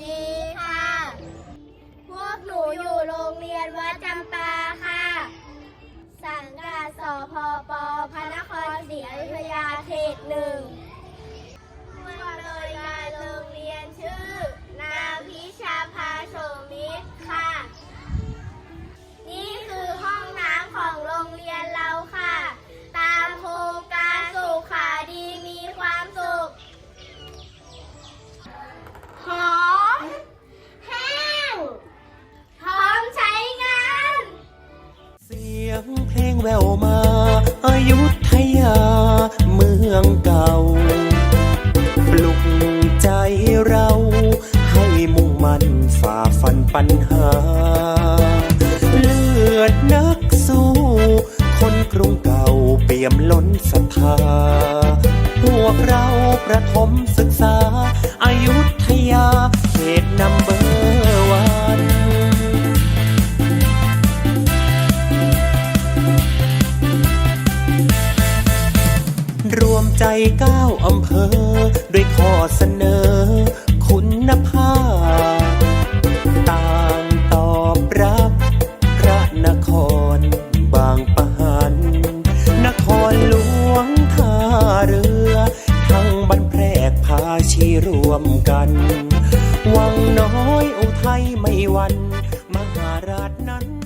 ดี แววมาอายุทยาเมืองเก่า ปลุกใจเรา ให้มุ่งมั่นฝ่าฟันปัญหา เลือดนักสู้ คนกรุงเก่าเปี่ยมล้นศรัทธา พวกเราประถมศึกษาอายุทยาเขตนัมเบอร์ รวมใจก้าวอำเภอ ด้วยข้อเสนอ คุณภาพ ต่างตอบรับ พระนครบางปะหัน นครหลวงท่าเรือ ทั้งบันแพรกพาชีรวมกัน วังน้อยอุทัยไม่วัน มหวัน